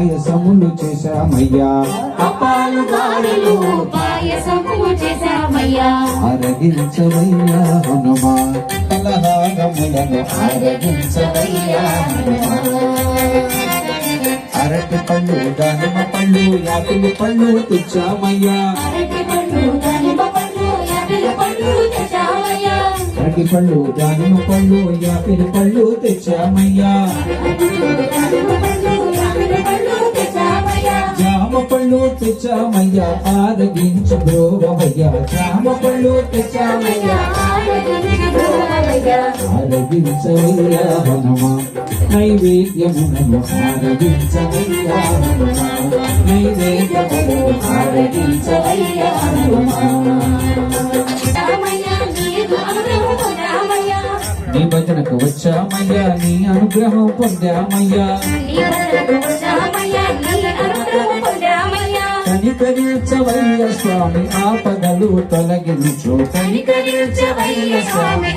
పాయసములు చేశామయ్యా. అప్పాలు గారెలు పాయసము చేశామయ్యా. ఆరగించవయ్యా హనుమా. కలహారములను ఆరగించవయ్యా హనుమా. అరటి పళ్ళు దానిమ్మ పళ్ళు యాపిల్ పళ్ళు తెచ్చామయ్యా. అరటి పండు దానిమ్మ పండు యాపిల్ పండు తెచ్చామయ్యా. అరటి పళ్ళు దానిమ్మ పళ్ళు యాపిల్ పళ్ళు తెచ్చామయ్యా. తెచ్చామయ్యా ఆరగించు బ్రోవమయ్యా జామ పళ్ళు తెచ్చామయ్యా ఆరగించవయ్యా హనుమా. నైవేద్యమునను ఆరగించవయ్యా హనుమా. నైవేద్యమునను ఆరగించవయ్యా హనుమా. నీ భజనకు వచ్చామయ్యా నీ అనుగ్రహం పొందామయ్యా. కనికరించవయ్య స్వామి ఆపదలు తొలగించు. కనికరించవయ్య స్వామి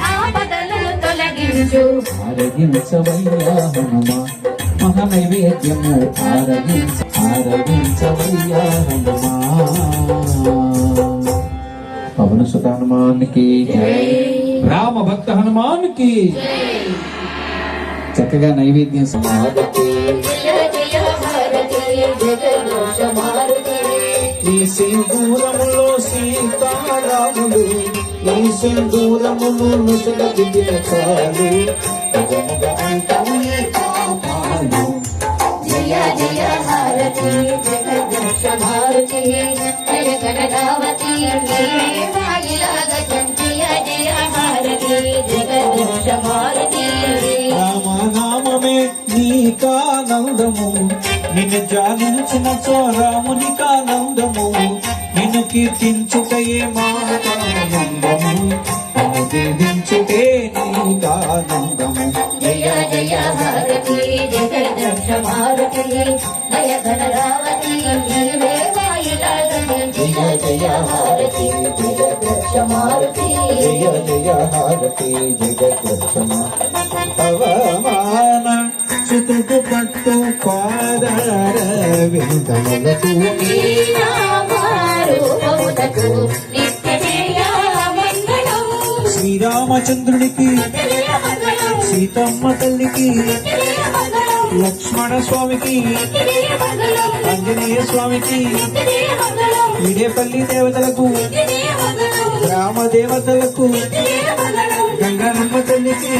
ఆరగించవయ్యా హనుమా మహానైవేద్యము ఆరగించ ఆరగించవయ్యా హనుమా. పవన సుత హనుమానికి రామ భక్త హనుమానికి చక్కగా నైవేద్యం సమాధకి ఈ సింధూరములో సీతారాములు నీ సింధూరములు ముసల దిగిన చాలు. జయ జయ హారతి జగదక్ష భారతి జయ కనకావతి నీకానందము నిన్ను జానించిన చోరామునికానందము నిన్ను కీర్తించుటయే మానందము నిన్ను దీవించుటే నీకానందము జయ జయ హారతి జగదక్ష భారతి జయ జీవే జయ జయ హారతి జగదక్ష భారతి జయ జయ హారతి జగద్రక్షమ అవమాన సుతుకు పట్టు పాదార విందములకు శ్రీరామచంద్రునికి సీతమ్మ తల్లికి లక్ష్మణ స్వామికి ఆంజనేయ స్వామికి విడేపల్లి దేవతలకు జయ గ్రామ దేవతలకు గంగానమ్మ తల్లికి